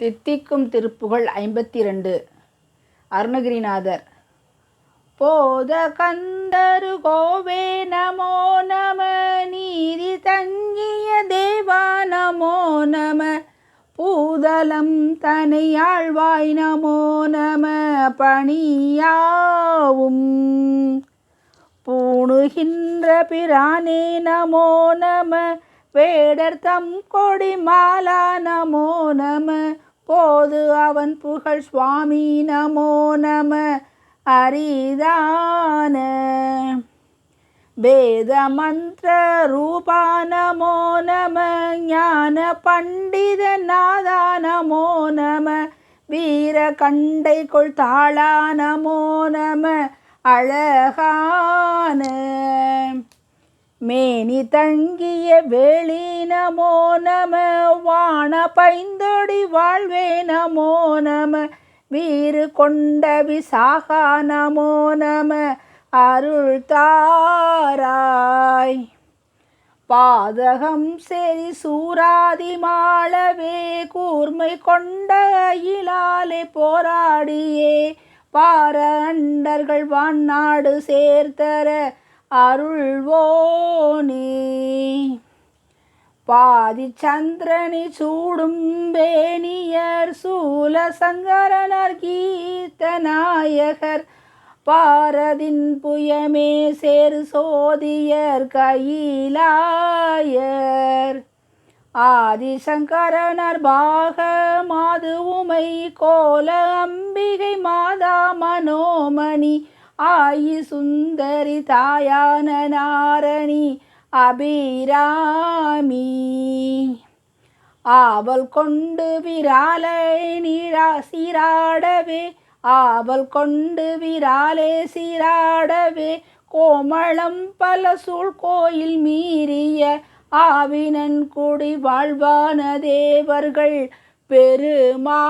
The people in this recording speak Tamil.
தித்திக்கும் திருப்புகழ் ஐம்பத்தி ரெண்டு அருணகிரிநாதர். போத கந்தரு கோவே நமோ நம நீதி தங்கிய தேவா நமோ நம பூதலம் தனையாழ்வாய் நமோ நம பணியாவும். பூணுகின்ற பிரானே நமோ நம வேடர் தம் கொடி மாலா நமோ நம போது அவன் புகழ் சுவாமி நமோ நம அரிதான. வேத மந்திர ரூபா நமோ நம ஞான பண்டித நாதா நமோ நம வீர கண்டை கொள் தாளா நமோ நம அழகான. மேனி தங்கிய வெளி நமோ நம வான பைந்தொடி வாழ்வே நமோ நம வீறு கொண்ட விசாகா நமோ நம அருள் தாராய். பாதகம் செறி சூராதி மாளவே கூர்மை கொண்ட அயிலாலே போராடியே பார அண்டர்கள் வான்னாடு சேர்த்தர அருள்வோனே. பாதி சந்திரனி சூடும் வேணியர் சூல சங்கரனர் பாரதின் புயமே சேரு சோதியர் கையிலாயர். ஆதிசங்கரனர் பாக மாது உமை கோல அம்பிகை மாதா மனோமணி ஆயி சுந்தரி தாயான நாரணி அபிராமி. ஆவல் கொண்டு விராலை நீரா சீராடவே ஆவல் கொண்டு விராலே சீராடவே கோமளம் பல சூழ் கோயில் மீறிய ஆவினன் குடி வாழ்வான தேவர்கள் பெருமாளே.